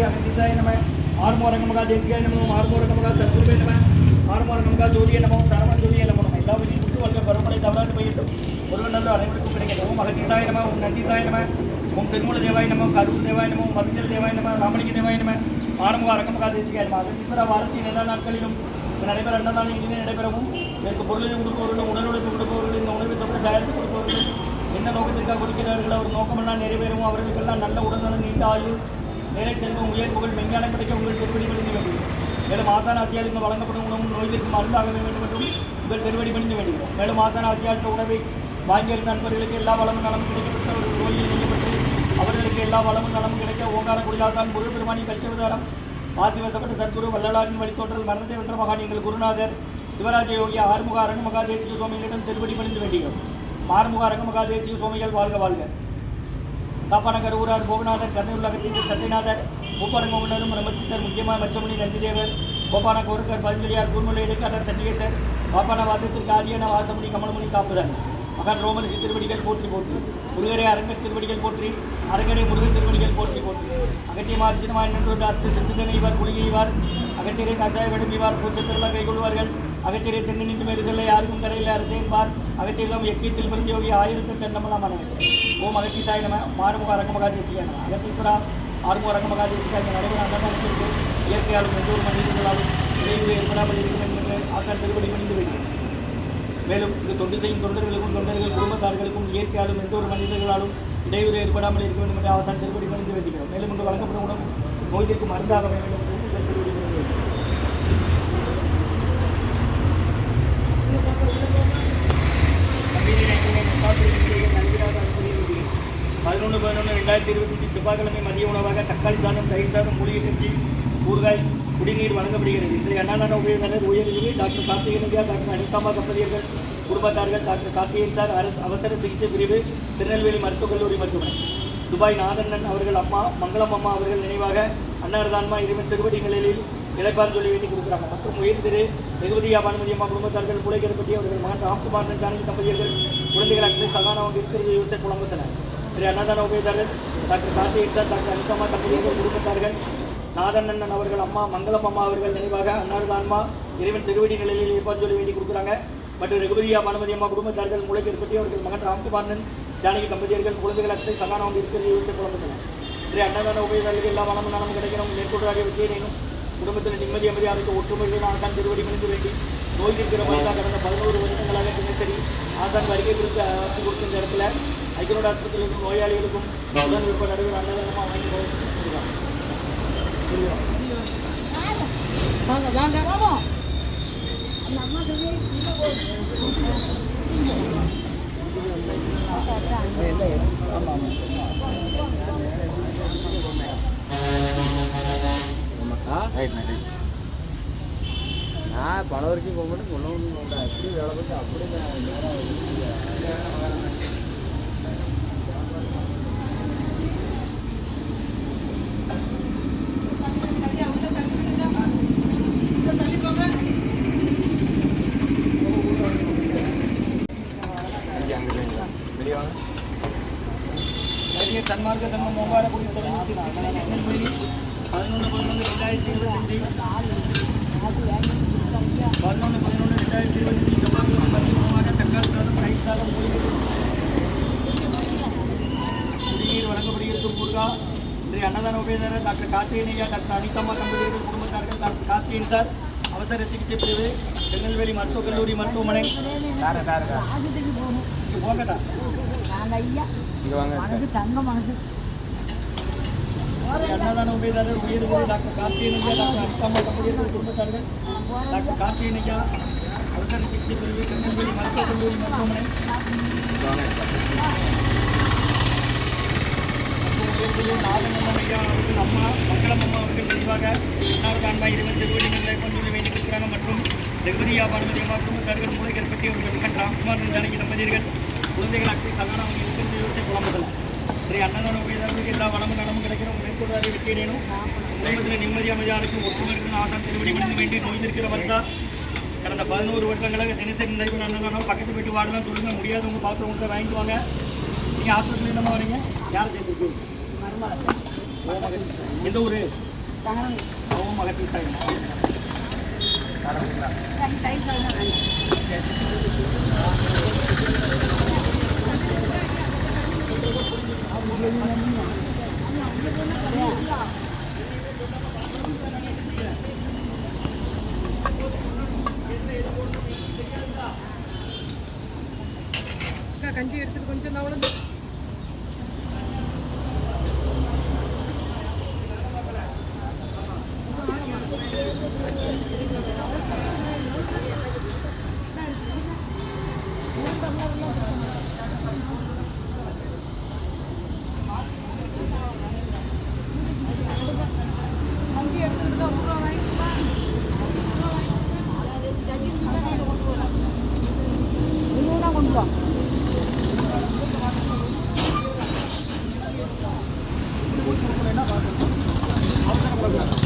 யோகி அகதிசாய நம ஆறுமோரங்கமகா தேசிகாய நமோ ஆறுமோரங்கமகா சத்குருவே நம ஆறுமோரங்கமகா ஜோதிய நமோ தரம ஜோதிய நமோ நம எல்லா விதி சுட்டு வாழ்க்கை பரம்பரை தவறாது போயிட்டும் ஒருவன் நல்ல அனைவருக்கும் கிடைக்கட்டும் ஓம் அகதிசாய நம ஓம் நந்திசாய நம ஓம் திருமூல தேவாய நமோ கரூர் தேவாய நமோ மருந்தல் தேவாய நம ராமலிங்க தேவாய நம ஆறுமுக அரங்கமகா தேசிகாய நம அது சித்திர வாரத்தின் எல்லா நாட்களிலும் நடைபெற அன்னதானம் இனிமே நடைபெறவும் இதற்கு பொருளை கொடுப்பவர்களும் உடலுழைப்பு கொடுப்பவர்களும் இந்த உணவை சாப்பிட தயாரித்து கொடுப்பவர்களும் என்ன நோக்கத்திற்காக கொடுக்கிறார்களோ ஒரு நோக்கமெல்லாம் நிறைவேறும் அவர்களுக்கெல்லாம் நல்ல உடல்நலம் நீண்ட ஆயுள் வேலை செல்வம் உயர் புகழ் விஞ்ஞானம் கிடைக்க உங்கள் திருவடி பணிந்து வேண்டும் மேலும் ஆசான ஆசியால் இங்கு வழங்கப்படும் உணவும் நோய்களுக்கு மருந்தாக வேண்டும் என்றும் உங்கள் திருவடி பணிந்து வேண்டுகிறோம். மேலும் ஆசான ஆசியால் உணவை வாங்கியிருந்த நண்பர்களுக்கு எல்லா வளமும் நலமும் கிடைக்கப்பட்ட ஒரு நோயில் நீக்கப்பட்டு அவர்களுக்கு எல்லா வளமும் நலமும் கிடைக்க ஓங்கார குடிலாசான் முருக பெருமானி கல்விவதாரம் ஆசிவசப்பட்ட சத்குரு வள்ளலாரின் வழித்தோற்றல் மரணத்தை வென்ற மகான் எங்கள் குருநாதர் சிவராஜ யோகி ஆறுமுக அரங்கமகா தேசிய சுவாமிகளிடம் திருப்படி பணிந்து வேண்டுகிறோம். ஆறுமுக அரங்கமகா தேசிய சுவாமிகள் வாழ்க வாழ்க. காப்பாநகர் ஊரார் கோபநாதர் கருணையுள்ள சத்யநாதர் சத்யநாதர் பூப்பாரங்கோவனரும் ரமச்சித்தர் முக்கியமாக மச்சமணி நந்திதேவர் கோபான கோருக்கர் பதஞ்சலியார் கூர்மலை இடைக்காரர் சண்டிகேசர் பாப்பான வாதத்திற்கு ஆதியான வாசமணி கமலமணி காப்புதன். மகன் ரோமன் திருவடிகள் போற்றி போற்றி முருகரை அரங்க திருவடிகள் போற்றி அரங்கரே முருகன் திருவடிகள் போற்றி போற்றி. அகத்தியமார் சினிமாய் நின்று அஸ்து சித்துதனைவார் குளிகைவார் அகட்டியரை கஷாய விடுவிவார் பூச்சத்திரலாம் கைகொள்வார்கள் அகத்தியரை தென்னிந்து மேறு செல்ல யாருக்கும் கடையில் அரசையும் பார் எக்கியத்தில் எக்கீத்தில் பிரதியோகி ஆயிரத்து தென்னமெல்லாம் மனைவி ஓம் அகத்திசாய நம்ம மாறுமுக அரங்கமகா தேசிய நம. அகத்தீஸ்வரா ஆறுமுக அரங்கமகா தேசிகா இந்த நடைபெற அன்னதானத்திற்கு இயற்கையாலும் எந்த மனிதர்களாலும் இடையூறு ஏற்படாமல் இருக்கும் என்று ஆசார் திருப்படி பணிந்து விடுகிறேன் மேலும் இது தொண்டு செய்யும் தொண்டர்களுக்கும் தொண்டர்கள் குடும்பத்தார்களுக்கும் இயற்கையாலும் எந்த ஒரு மனிதர்களாலும் இடையூறு ஏற்படாமல் இருக்க வேண்டும் என்று ஆசான் திருப்படி பணிந்து வேண்டுகிறோம். மேலும் இன்று வழங்கப்படும் உணவு நோய்க்கு மருந்தாக வேண்டும் என்று ரெண்டாயிரத்தி இருபத்தஞ்சி செவ்வாய்க்கிழமை மதிய உணவாக தக்காளி சாதம் தயிர் சாதம் மூலிகை கஞ்சி ஊறுகாய் குடிநீர் வழங்கப்படுகிறது. இன்றைய அன்னதான உபயோகர் உயர்நிலை டாக்டர் கார்த்திகேயன் டாக்டர் அனிதாமா தம்பதியர்கள் குடும்பத்தார்கள் டாக்டர் கார்த்திகேயன் சார் அரசு அவசர சிகிச்சை பிரிவு திருநெல்வேலி மருத்துவக் கல்லூரி மருத்துவமனை. துபாய் நாதண்ணன் அவர்கள் அம்மா மங்களம் அம்மா அவர்கள் நினைவாக அன்னாரதான்மா இருவன் நிலையில் இழைப்பார் சொல்லி வேண்டி கொடுக்குறாங்க மற்றும் உயிர் திரு வெகுமதியா பானுமதி அம்மா குடும்பத்தார்கள் மூளைக்கரப்பட்டி அவர்கள் மகன் ராம்குமார் ஜானகி தம்பதியர்கள் குழந்தைகள் அக்ஷய் சகானா அவங்க இருக்கிறது யோசனை புலம்பசன திரு அன்னதான உபயதாரர் doctor Karthikeyan sir doctor Anithamma தம்பதியர்கள் குடும்பத்தார்கள். நாதண்ணன் அவர்கள் அம்மா மங்களம் அம்மா அவர்கள் நினைவாக அன்னாரதான்மா இறைவன் திருவடி நிலையில் ஏற்பாடு சொல்லி வேண்டி கொடுக்குறாங்க. மற்றும் ரகுபதியா பானுமதி அம்மா குடும்பத்தார்கள் மூளைக்கரப்பட்டி அவர்கள் மகன் ராம்குமாரன் ஜானகி தம்பதியர்கள் குழந்தைகள் அச்சை சகானா இருக்கிறது. யோசனை குழந்தைகள் திரு அன்னதான உபயதாரர்கள் எல்லா வளமும் நலமும் கிடைக்கணும். மேற்கொள்றாக வெற்றியினும் குடும்பத்தில் நிம்மதி அமைதியாக நான் ஆசான் திருவடி மணிந்து வேண்டி நோய் இருக்கிற மருந்தாக கடந்த பதினோரு வருடங்களாக தினசரி ஆசான் வருகை குறித்து அரசு கொடுத்த இடத்துல ஐக்கியரோட ஆஸ்பத்திரிகளுக்கும் நோயாளிகளுக்கும் உடன் விருப்ப நடுவர் அன்னதானமாக வாங்கி? வாங்க. வாங்க வாங்க நான் பல வரைக்கும் போக சொல்ல எப்படி வேலை பார்த்து அப்படி பதினொன்று பதினொன்று ரெண்டாயிரத்தி இருபத்தஞ்சு பதினொன்று பதினொன்று ரெண்டாயிரத்தி இருபத்தஞ்சு செவ்வாய்க்கிழமை மதியமாக தக்காளி சாதம் தயிர் சாதம் குடிநீர் வழங்கப்படுகிறது முருகா இன்றைய அன்னதான உபயோகர் டாக்டர் கார்த்திகேயன் டாக்டர் அனிதம்மா தம்பதியர்கள் குடும்பத்தார்கள் டாக்டர் சார் அவசர சிகிச்சை பிரிவு திருநெல்வேலி மருத்துவக் கல்லூரி மருத்துவமனை ஆஸ்பத்திரிக்கு போகணும் இங்க போங்கடா நாங்கள் ஐயா இங்கே வாங்க மனசு தங்க மனசு இன்றைய அன்னதான உபயோகர் உயர்வு டாக்டர் கார்த்திகேயன் ஐயா டாக்டர் அனிதம்மா தம்பதியர்கள் குடும்பத்தார்கள் டாக்டர் கார்த்திகேயன் ஐயா அவசர சிகிச்சை பிரிவு திருநெல்வேலி மருத்துவக் கல்லூரி மருத்துவமனை நாகநந்தன் அவர்கள் அம்மா மக்களம் அவர்கள் விரிவாக என்னாவது அன்பா இருபது திருவடி கொண்டு வேண்டி கொடுக்குறாங்க மற்றும் ஜெகதியா பார்வதி அம்மா குடும்பத்தார்கள் மூலிகர் பற்றி அவர்கள் மகன் ராம்குமார் ஜானகி தம்பதியர்கள் குழந்தைகள் அக்ஷய் சகானா அவங்க இருக்கிறது யோசிச்சு குழம்புகள் சரி அன்னதான உபயோகர்களுக்கு எல்லா வளமும் நலமும் கிடைக்கிறோம் மேற்கொள்ளாத வெற்றியடையணும் குடும்பத்தில் நிம்மதி அமைதியாளுக்கு ஒற்றுமைக்கு ஆசான் திருவடி மணிந்து வேண்டி நோய் இருக்கிற வந்தா கடந்த பதினோரு வருடங்களாக தினசரி நடைபெறும் அன்னதானம் பக்கத்து வீட்டு வார்டுலாம் சொல்லுங்க முடியாதவங்க பார்க்குறவங்க வாங்கிட்டு வாங்க நீங்கள் ஹாஸ்பிட்டல் என்னமா வரீங்க யாரை சேர்த்துருக்கு எந்த ஊர் ஓம் மகதீசாய நம தரங்களா கஞ்சி எடுத்துட்டு கொஞ்சம் அவ்வளோ Yeah.